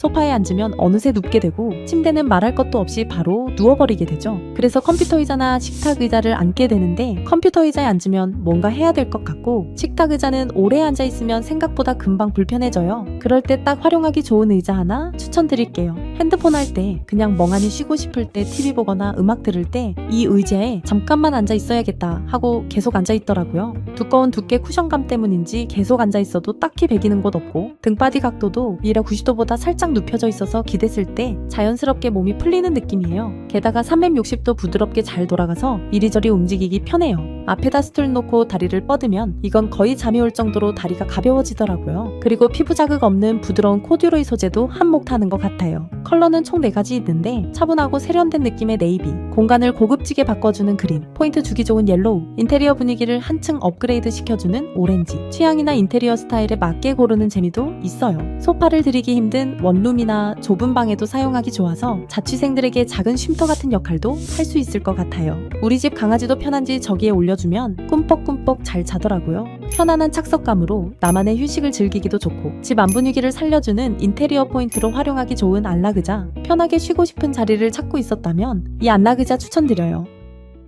소파에 앉으면 어느새 눕게 되고 침대는 말할 것도 없이 바로 누워버리게 되죠. 그래서 컴퓨터 의자나 식탁 의자를 앉게 되는데 컴퓨터 의자에 앉으면 뭔가 해야 될 것 같고 식탁 의자는 오래 앉아 있으면 생각보다 금방 불편해져요. 그럴 때 딱 활용하기 좋은 의자 하나 추천드릴게요. 핸드폰 할 때 그냥 멍하니 쉬고 싶을 때 TV 보거나 음악 들을 때 이 의자에 잠깐만 앉아 있어야겠다 하고 계속 앉아 있더라고요. 두꺼운 두께 쿠션감 때문인지 계속 앉아 있어도 딱히 배기는 곳 없고 등바디 각도도 위라 90도보다 살짝 눕혀져 있어서 기댔을 때 자연스럽게 몸이 풀리는 느낌이에요. 게다가 360도 부드럽게 잘 돌아가서 이리저리 움직이기 편해요. 앞에다 스툴 놓고 다리를 뻗으면 이건 거의 잠이 올 정도로 다리가 가벼워지더라고요. 그리고 피부 자극 없는 부드러운 코듀로이 소재도 한몫 타는 것 같아요. 컬러는 총 4가지 있는데 차분하고 세련된 느낌의 네이비, 공간을 고급지게 바꿔주는 그린, 포인트 주기 좋은 옐로우, 인테리어 분위기를 한층 업그레이드 시켜주는 오렌지, 취향이나 인테리어 스타일에 맞게 고르는 재미도 있어요. 소파를 들이기 힘든 원룸이나 좁은 방에도 사용하기 좋아서 자취생들에게 작은 쉼터 같은 역할도 할 수 있을 것 같아요. 우리 집 강아지도 편한지 저기에 올려주면 꿈뻑꿈뻑 잘 자더라고요. 편안한 착석감으로 나만의 휴식을 즐기기도 좋고 집 안 분위기를 살려주는 인테리어 포인트로 활용하기 좋은 안락의자 편하게 쉬고 싶은 자리를 찾고 있었다면 이 안락의자 추천드려요.